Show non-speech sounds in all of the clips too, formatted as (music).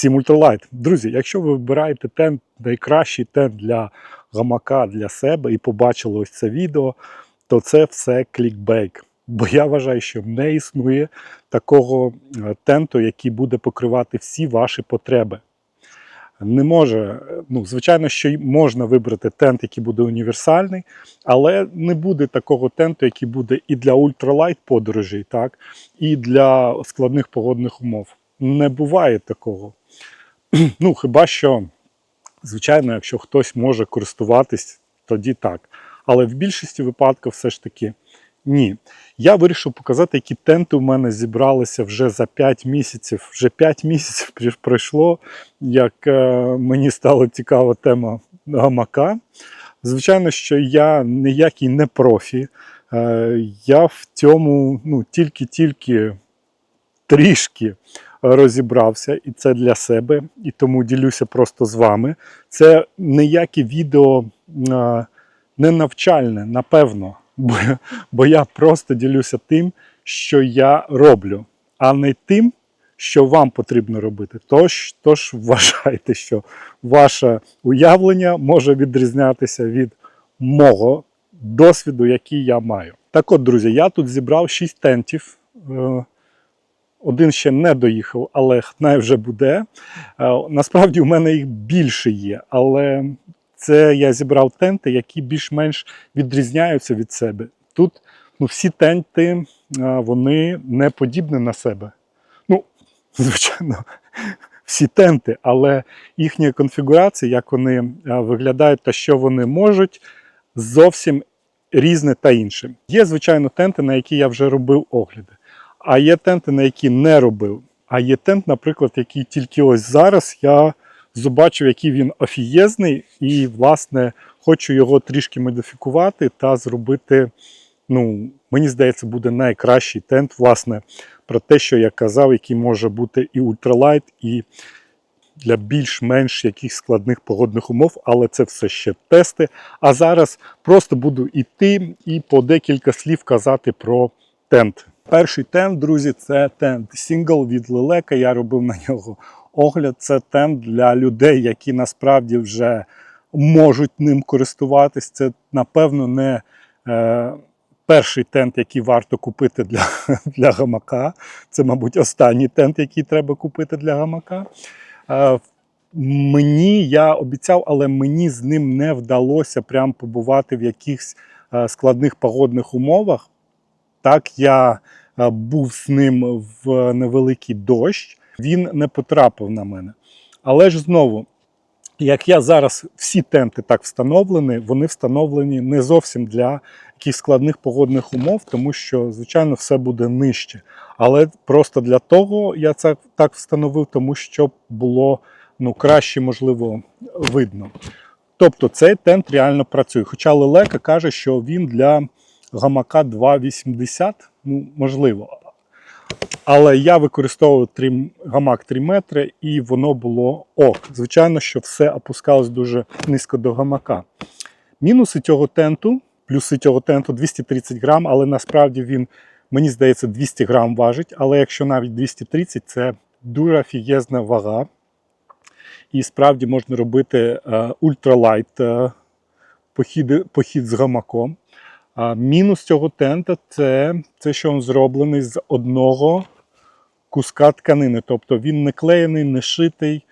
Всім ультралайт. Друзі, якщо ви вибираєте тент, найкращий тент для гамака для себе і побачили ось це відео, то це все клікбейк. Бо я вважаю, що не існує такого е, тенту, який буде покривати всі ваші потреби. Не може, ну, звичайно, що можна вибрати тент, який буде універсальний, але не буде такого тенту, який буде і для ультралайт подорожей, так, і для складних погодних умов. Не буває такого. Ну, хіба що, звичайно, якщо хтось може користуватись, тоді так. Але в більшості випадків все ж таки ні. Я вирішив показати, які тенти у мене зібралися вже за 5 місяців. Вже 5 місяців (laughs) пройшло, як е, мені стала цікава тема гамака. Звичайно, що я ніякий не профі. Е, я в цьому ну, тільки-тільки трішки розібрався, і це для себе, і тому ділюся просто з вами. Це ніяке відео не навчальне, напевно, (laughs) бо, бо я просто ділюся тим, що я роблю, а не тим, що вам потрібно робити. Тож, тож вважайте, що ваше уявлення може відрізнятися від мого досвіду, який я маю. Так от, друзі, я тут зібрав 6 тентів. Один ще не доїхав, але хай вже буде. Е, Насправді у мене їх більше є, але це я зібрав тенти, які більш-менш відрізняються від себе. Тут ну, всі тенти е, вони не подібні на себе. Ну, (laughs) звичайно, всі тенти, але їхня конфігурація, як вони е, виглядають та що вони можуть, зовсім різне та інше. Є, звичайно, тенти, на які я вже робив огляди. А є тенти, на які не робив. А є тент, наприклад, який тільки ось зараз я побачив, який він офієзний, і, власне, хочу його трішки модифікувати та зробити. Ну, мені здається, буде найкращий тент, власне, про те, що я казав, який може бути і ультралайт, і для більш-менш якихось складних погодних умов, але це все ще тести. А зараз просто буду йти і по декілька слів казати про тент. Перший тент, друзі, це тент Single від Лелека. Я робив на нього огляд. Це тент для людей, які насправді вже можуть ним користуватись. Це, напевно, не е, перший тент, який варто купити для, (laughs) для гамака. Це, мабуть, останній тент, який треба купити для гамака. Е, Мені я обіцяв, але мені з ним не вдалося прям побувати в якихось е, складних погодних умовах. Так, я е, був з ним в невеликий дощ, він не потрапив на мене. Але ж знову, як я зараз всі тенти так встановлені, вони встановлені не зовсім для якихось складних погодних умов, тому що, звичайно, все буде нижче. Але просто для того я це так встановив, тому щоб було ну, краще, можливо, видно. Тобто цей тент реально працює. Хоча Лелека каже, що він для гамака 2,80, ну, можливо. Але я використовував 3, гамак 3 метри, і воно було ок. Звичайно, що все опускалось дуже низько до гамака. Мінуси цього тенту, плюси цього тенту 230 грам, але насправді він, мені здається, 200 грам важить. Але якщо навіть 230, це дуже офігезна вага. І справді можна робити е, ультралайт е, похід, похід з гамаком. А мінус цього тента це, це, що він зроблений з одного куска тканини. Тобто він не клеєний, не шитий,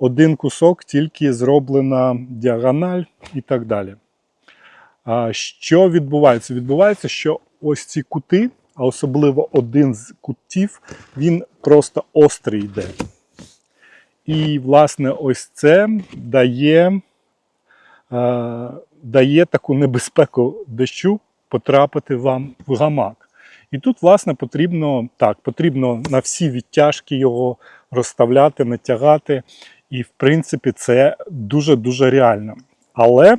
один кусок, тільки зроблена діагональ і так далі. А що відбувається? Відбувається, що ось ці кути, а особливо один з кутів, він просто острий йде. І, власне, ось це дає, е, дає таку небезпеку дощу потрапити вам в гамак. І тут, власне, потрібно так, потрібно на всі відтяжки його розставляти, натягати. І, в принципі, це дуже-дуже реально. Але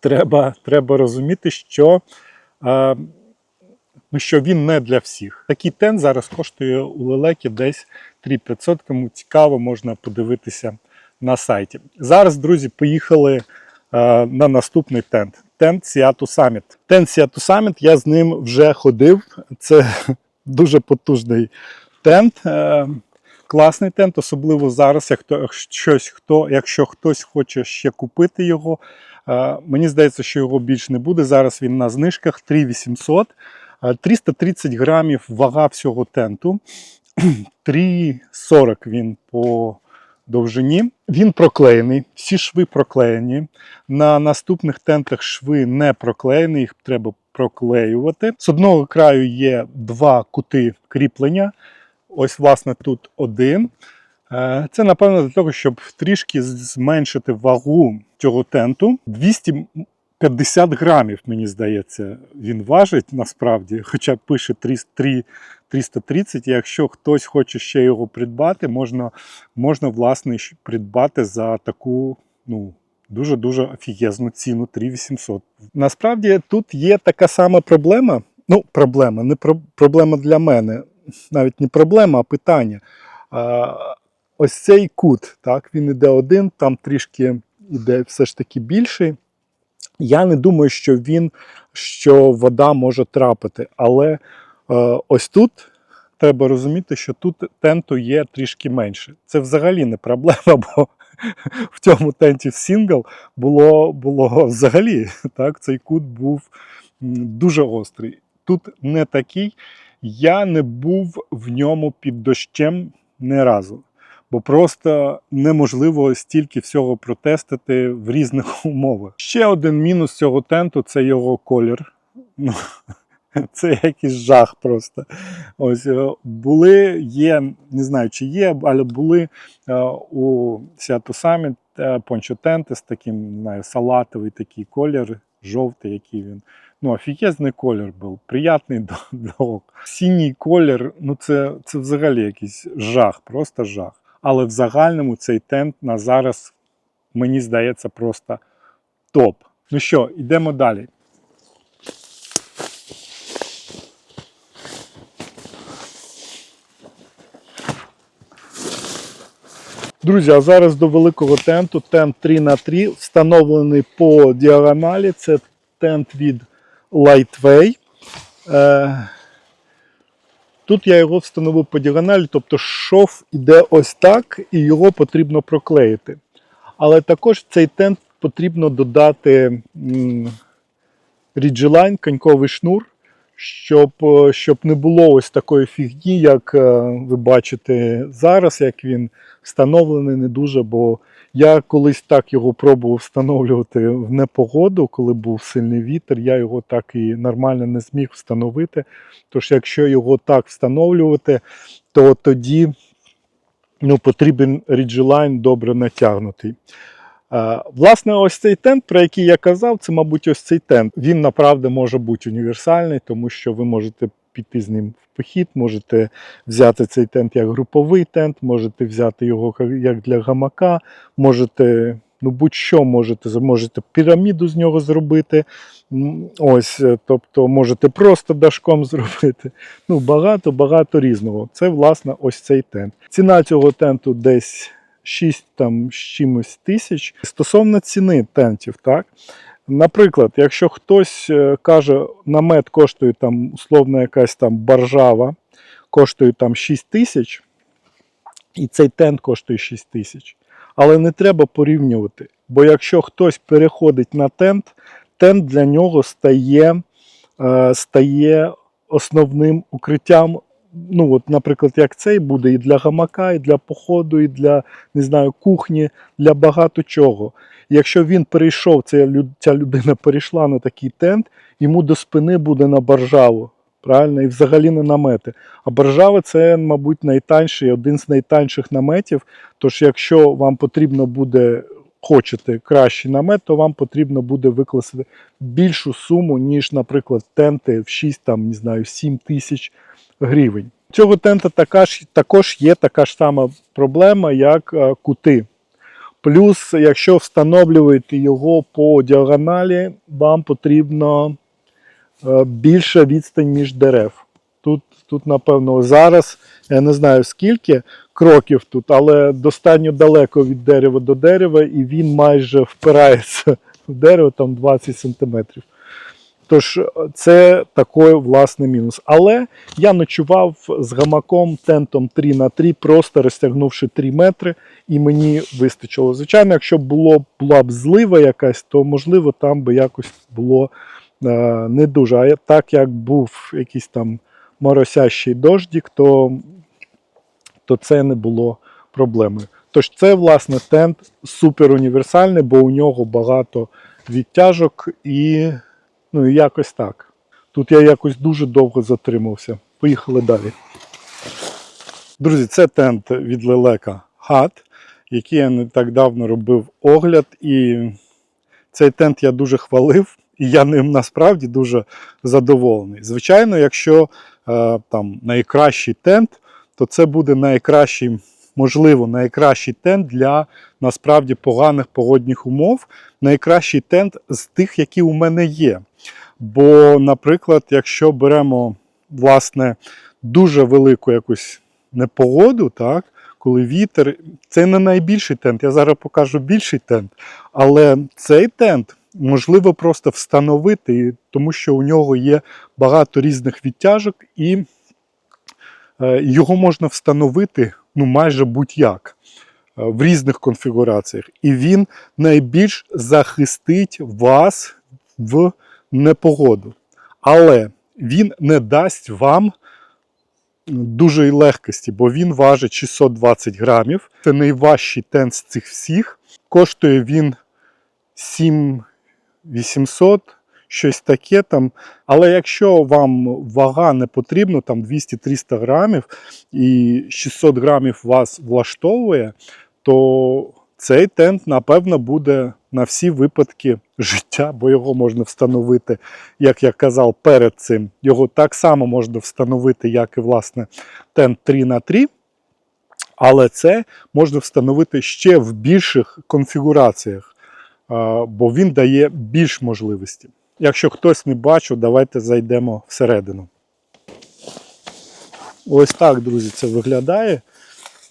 треба, треба розуміти, що, е, ну, що він не для всіх. Такий тент зараз коштує у лелеки десь 3500, кому цікаво, можна подивитися на сайті. Зараз, друзі, поїхали е, на наступний тент. Тент Seattle Summit. Тент Seattle Summit, я з ним вже ходив. Це (laughs) дуже потужний тент. Е, Класний тент, особливо зараз, як щось, хто, якщо хтось хоче ще купити його. Е, Мені здається, що його більш не буде. Зараз він на знижках 3800. Е, 330 грамів вага всього тенту. (clears throat) 3,40 він по довжині. Він проклеєний, всі шви проклеєні. На наступних тентах шви не проклеєні, їх треба проклеювати. З одного краю є два кути кріплення. Ось, власне, тут один. Е, Це, напевно, для того, щоб трішки зменшити вагу цього тенту. 250 грамів, мені здається, він важить насправді, хоча пише 300 330. Якщо хтось хоче ще його придбати, можна, можна власне, придбати за таку, ну. Дуже-дуже офігезну ціну 3800. Насправді тут є така сама проблема. Ну, проблема, не про, проблема для мене. Навіть не проблема, а питання. А, ось цей кут, так, він іде один, там трішки іде все ж таки більший. Я не думаю, що він, що вода може трапити. Але е, ось тут треба розуміти, що тут тенту є трішки менше. Це взагалі не проблема, (laughs) бо в цьому тенті в сингл було, було взагалі. Так, цей кут був дуже гострий. Тут не такий. Я не був в ньому під дощем ні разу. Бо просто неможливо стільки всього протестити в різних (laughs) умовах. Ще один мінус цього тенту це його колір. Ну, (laughs) це якийсь жах просто. Ось е, були, є, не знаю, чи є, але були е, у Seattle Summit е, пончо-тенти з таким не знаю, салатовий такий колір, жовтий, який він. Ну, офігезний колір був, приятний (laughs) до, до. Синій колір, ну це, це взагалі якийсь жах, просто жах. Але в загальному цей тент на зараз, мені здається, просто топ. Ну що, йдемо далі. Друзі, а зараз до великого тенту. Тент 3 на 3 встановлений по діагоналі. Це тент від Lightway. Тут я його встановив по діагоналі, тобто шов іде ось так, і його потрібно проклеїти. Але також цей тент потрібно додати Ridgeline, коньковий шнур, щоб, е, щоб не було ось такої фігні, як е, ви бачите зараз, як він встановлений не дуже. Бо я колись так його пробував встановлювати в непогоду, коли був сильний вітер, я його так і нормально не зміг встановити. Тож, якщо його так встановлювати, то тоді ну, потрібен Ridgeline добре натягнутий. Власне, ось цей тент, про який я казав, це, мабуть, ось цей тент. Він направду може бути універсальний, тому що ви можете піти з ним в похід, можете взяти цей тент як груповий тент, можете взяти його як для гамака, можете. Ну, будь-що можете, можете піраміду з нього зробити. Ось, е, тобто можете просто дашком (laughs) зробити. Ну, багато, багато різного. Це, власне, ось цей тент. Ціна цього тенту десь 6 там з чимось тисяч. Стосовно ціни тентів, так. Наприклад, якщо хтось е, каже, намет коштує там условно якась там баржава, коштує там 6 тисяч, і цей тент коштує 6 тисяч. Але не треба порівнювати. Бо якщо хтось переходить на тент, тент для нього стає, е, стає основним укриттям. Ну, от, наприклад, як цей буде і для гамака, і для походу, і для не знаю, кухні, для багато чого. Якщо він перейшов, ця, людина перейшла на такий тент, йому до спини буде на баржаву. Правильно, і взагалі не намети. А баржава це, мабуть, найтанший, один з найтанших наметів. Тож, якщо вам потрібно буде, хочете кращий намет, то вам потрібно буде викласти більшу суму, ніж, наприклад, тенти в 6, там, не знаю, 7 тисяч гривень. Цього тента така ж, також є така ж сама проблема, як е, кути. Плюс, якщо встановлюєте його по діагоналі, вам потрібно е, більша відстань між дерев. Тут, тут, напевно, зараз я не знаю скільки кроків тут, але достатньо далеко від дерева до дерева, і він майже впирається в дерево там 20 см. Тож це такий власне мінус. Але я ночував з гамаком тентом 3 на 3 просто розтягнувши 3 метри, і мені вистачило. Звичайно, якщо було, була б злива якась, то можливо там би якось було е, не дуже. А так як був якийсь там моросящий дождик, то, то це не було проблемою. Тож це, власне, тент супер універсальний, бо у нього багато відтяжок і ну, якось так. Тут я якось дуже довго затримався. Поїхали далі. Друзі, це тент від лелека Хат, який я не так давно робив огляд. І цей тент я дуже хвалив, і я ним насправді дуже задоволений. Звичайно, якщо е, там найкращий тент, то це буде найкращий, можливо, найкращий тент для насправді поганих погодних умов. Найкращий тент з тих, які у мене є. Бо, наприклад, якщо беремо власне дуже велику якусь непогоду, так, коли вітер, це не найбільший тент. Я зараз покажу більший тент, але цей тент можливо просто встановити, тому що у нього є багато різних відтяжок, і його можна встановити ну, майже будь-як е, в різних конфігураціях. І він найбільш захистить вас в непогоду. Але він не дасть вам дуже легкості, бо він важить 620 грамів. Це найважчий тент з цих всіх. Коштує він 7800, щось таке там. Але якщо вам вага не потрібна, там 200-300 грамів, і 600 грамів вас влаштовує, то цей тент, напевно, буде на всі випадки життя, бо його можна встановити, як я казав, перед цим. Його так само можна встановити, як і власне тент 3 на 3 але це можна встановити ще в більших конфігураціях, бо він дає більш можливості. Якщо хтось не бачив, давайте зайдемо всередину. Ось так, друзі, це виглядає.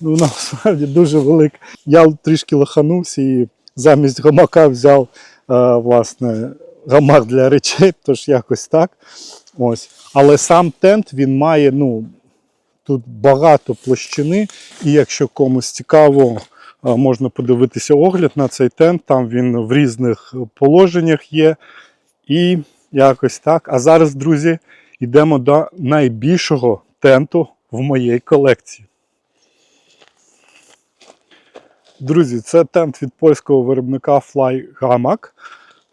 Ну, насправді дуже велика. Я трішки лоханувся і замість гамака взяв е, власне, гамак для речей, тож якось так. Ось. Але сам тент він має ну, тут багато площини, і якщо комусь цікаво, е, можна подивитися огляд на цей тент. Там він в різних положеннях є. І якось так. А зараз, друзі, йдемо до найбільшого тенту в моїй колекції. Друзі, це тент від польського виробника Fly Hammock.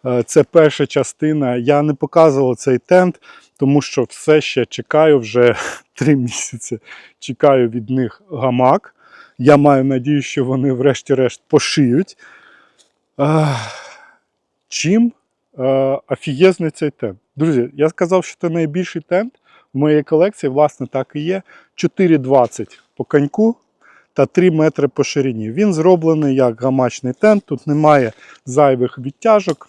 Е, Це перша частина. Я не показував цей тент, тому що все ще чекаю вже (laughs) три місяці. Чекаю від них гамак. Я маю надію, що вони врешті-решт пошиють. Чим е, офігезний цей тент? Друзі, я сказав, що це найбільший тент в моїй колекції, власне, так і є. 4,20 по коньку та 3 метри по ширині. Він зроблений як гамачний тент, тут немає зайвих відтяжок.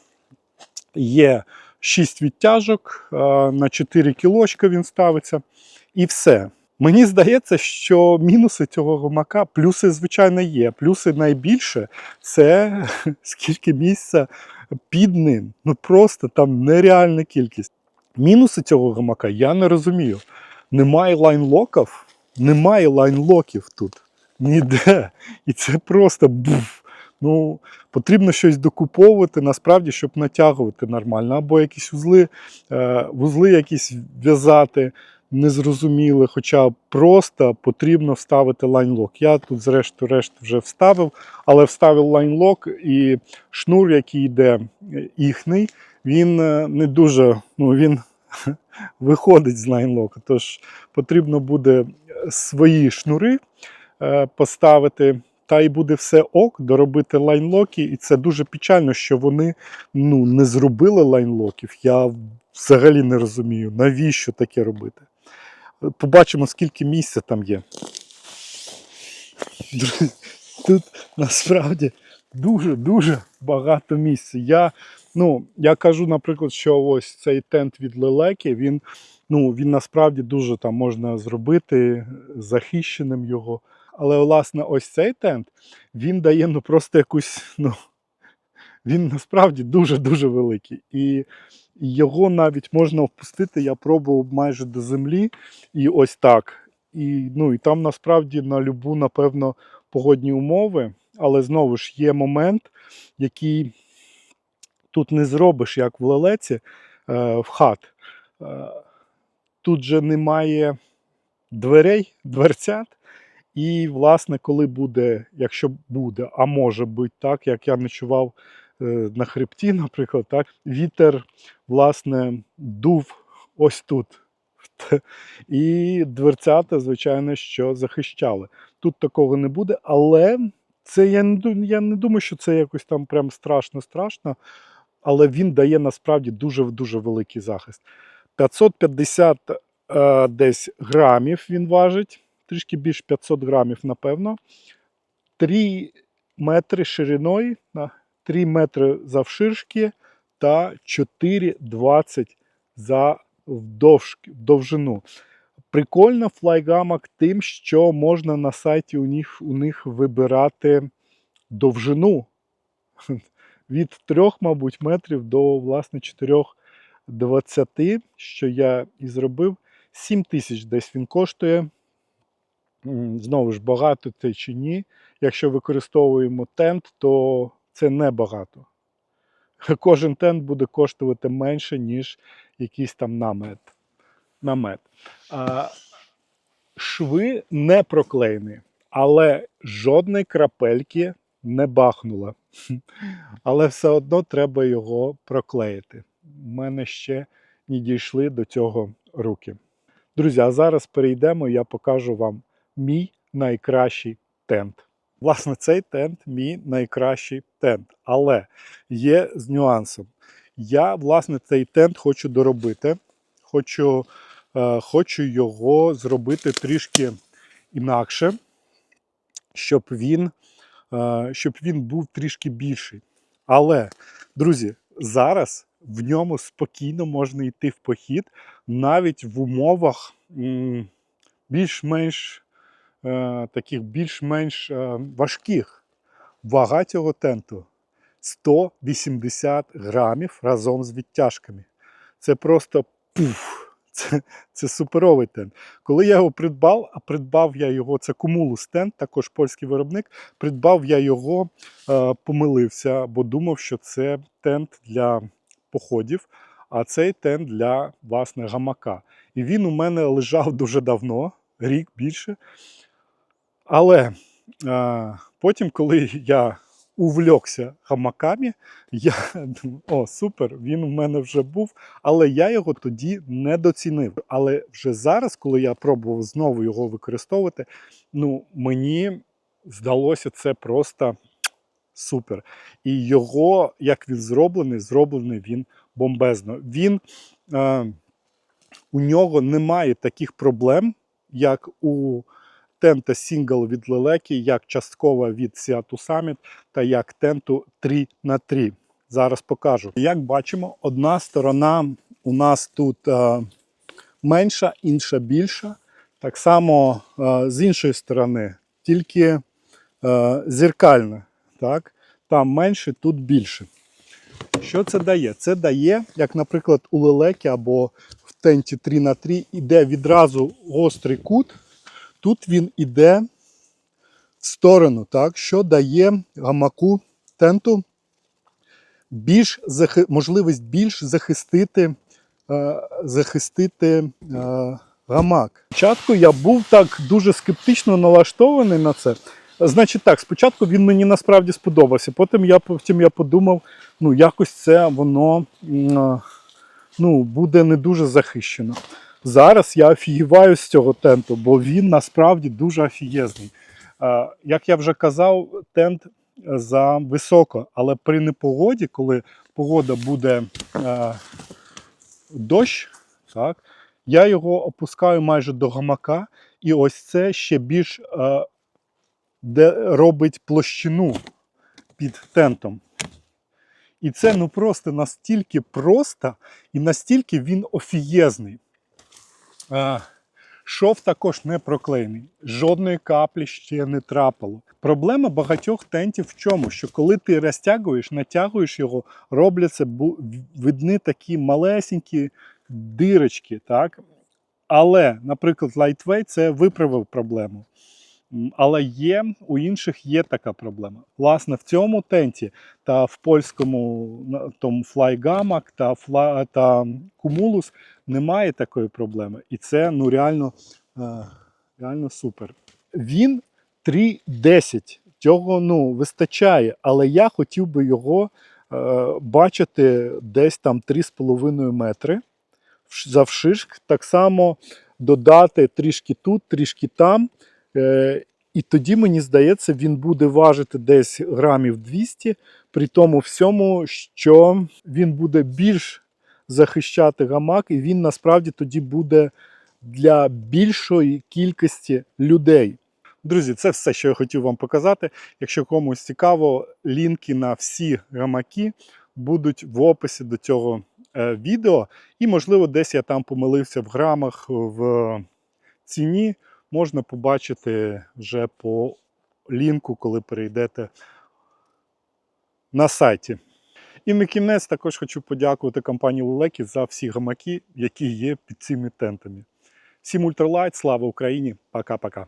Є 6 відтяжок, е, на 4 кілочка він ставиться. І все. Мені здається, що мінуси цього гамака, плюси, звичайно, є. Плюси найбільше це (laughs) скільки місця під ним. Ну просто там нереальна кількість. Мінуси цього гамака я не розумію. Немає лайнлоків, немає лайнлоків тут. Ніде. І це просто буф. Ну, потрібно щось докуповувати, насправді, щоб натягувати нормально. Або якісь вузли, е, вузли якісь в'язати незрозуміли, хоча просто потрібно вставити лайнлок. Я тут, зрештою-решт, вже вставив, але вставив лайнлок і шнур, який йде е, їхній, він е, не дуже, ну він (laughs) виходить з лайнлока. Тож потрібно буде свої шнури е, поставити. Та й буде все ок, доробити лайнлоки, і це дуже печально, що вони ну, не зробили лайнлоків. Я взагалі не розумію, навіщо таке робити. Побачимо, скільки місця там є. Друзі, Тут насправді дуже-дуже багато місця. Я, ну, я кажу, наприклад, що ось цей тент від лелеки, він, ну, він насправді дуже там можна зробити захищеним його. Але, власне, ось цей тент він дає ну, просто якусь ну, він насправді дуже-дуже великий. І його навіть можна впустити. Я пробував майже до землі, і ось так. І, ну, і там насправді на любу, напевно, погодні умови, але знову ж є момент, який тут не зробиш, як в лелеці е, в хат. Е, тут же немає дверей, дверцят. І, власне, коли буде, якщо буде, а може бути так, як я ночував на хребті, наприклад, так, вітер, власне, дув ось тут. (laughs) І дверцята, звичайно, що захищали. Тут такого не буде, але це я не, я не думаю, що це якось там прям страшно-страшно. Але він дає насправді дуже-дуже великий захист. 550 е, десь грамів він важить, трішки більш 500 грамів, напевно. 3 метри шириною, 3 метри завширшки та 4,20 за довжину. Прикольно флайгамак тим, що можна на сайті у них, у них вибирати довжину (laughs) від 3, мабуть, метрів до власне 4,20, що я і зробив. 7 тисяч десь він коштує. Знову ж, багато це чи ні. Якщо використовуємо тент, то це не багато. Кожен тент буде коштувати менше, ніж якийсь там намет. намет. А, шви не проклеєні, але жодної крапельки не бахнуло. (laughs) Але все одно треба його проклеїти. У мене ще не дійшли до цього руки. Друзі, а зараз перейдемо, я покажу вам мій найкращий тент. Власне, цей тент мій найкращий тент. Але є з нюансом. Я, власне, цей тент хочу доробити. Хочу, е, хочу його зробити трішки інакше, щоб він, е, щоб він був трішки більший. Але, друзі, зараз в ньому спокійно можна йти в похід навіть в умовах більш-менш таких більш-менш е, важких. Вага цього тенту 180 грамів разом з відтяжками. Це просто пуф. Це, це суперовий тент. Коли я його придбав, а придбав я його, це Cumulus тент, також польський виробник. Придбав я його, е, помилився, бо думав, що це тент для походів, а цей тент для власне гамака. І він у мене лежав дуже давно, рік більше. Але е, потім, коли я увлекся гамаками, я думаю, (laughs) о, супер, він у мене вже був, але я його тоді недоцінив. Але вже зараз, коли я пробував знову його використовувати, ну мені здалося це просто супер. І його, як він зроблений, зроблений він бомбезно. Він е, у нього немає таких проблем, як у тента Single від Лелеки, як часткова від Seattle Summit та як тенту 3 на 3 Зараз покажу. Як бачимо, одна сторона у нас тут е, менша, інша більша. Так само е, з іншої сторони, тільки е, зеркальна. Так? Там менше, тут більше. Що це дає? Це дає, як, наприклад, у лелекі або в тенті 3 на 3 іде відразу гострий кут. Тут він іде в сторону, так, що дає гамаку тенту більш захи... можливість більш захистити, е, захистити е, гамак. Спочатку я був так дуже скептично налаштований на це. Значить так, спочатку він мені насправді сподобався. Потім я потім я подумав, ну якось це воно е, ну, буде не дуже захищено. Зараз я офігіваю з цього тенту, бо він насправді дуже офігезний. Е, Як я вже казав, тент за високо, але при непогоді, коли погода буде е, дощ, так, я його опускаю майже до гамака, і ось це ще більш е, де робить площину під тентом. І це ну просто настільки просто і настільки він офієзний. Шов також не проклеєний, жодної каплі ще не трапило. Проблема багатьох тентів в чому? Що коли ти розтягуєш, натягуєш його, робляться видні такі малесенькі дирочки. Так? Але, наприклад, Lightweight це виправив проблему. Але є у інших є така проблема. Власне, в цьому тенті та в польському на- тому FlyGamma та, Fly, та Cumulus немає такої проблеми. І це ну реально, е, реально супер. Він 3.10. Цього ну, вистачає, але я хотів би його е, бачити десь там 3,5 метри вш- завширшки. Так само додати трішки тут, трішки там. Е, і тоді, мені здається, він буде важити десь грамів 200, при тому всьому, що він буде більш захищати гамак, і він насправді тоді буде для більшої кількості людей. Друзі, це все, що я хотів вам показати. Якщо комусь цікаво, лінки на всі гамаки будуть в описі до цього е, відео. І, можливо, десь я там помилився в грамах в ціні. Можна побачити вже по лінку, коли перейдете на сайті. І на кінець також хочу подякувати компанії Лелекі за всі гамаки, які є під цими тентами. Всім ультралайт, слава Україні! Пока-пока.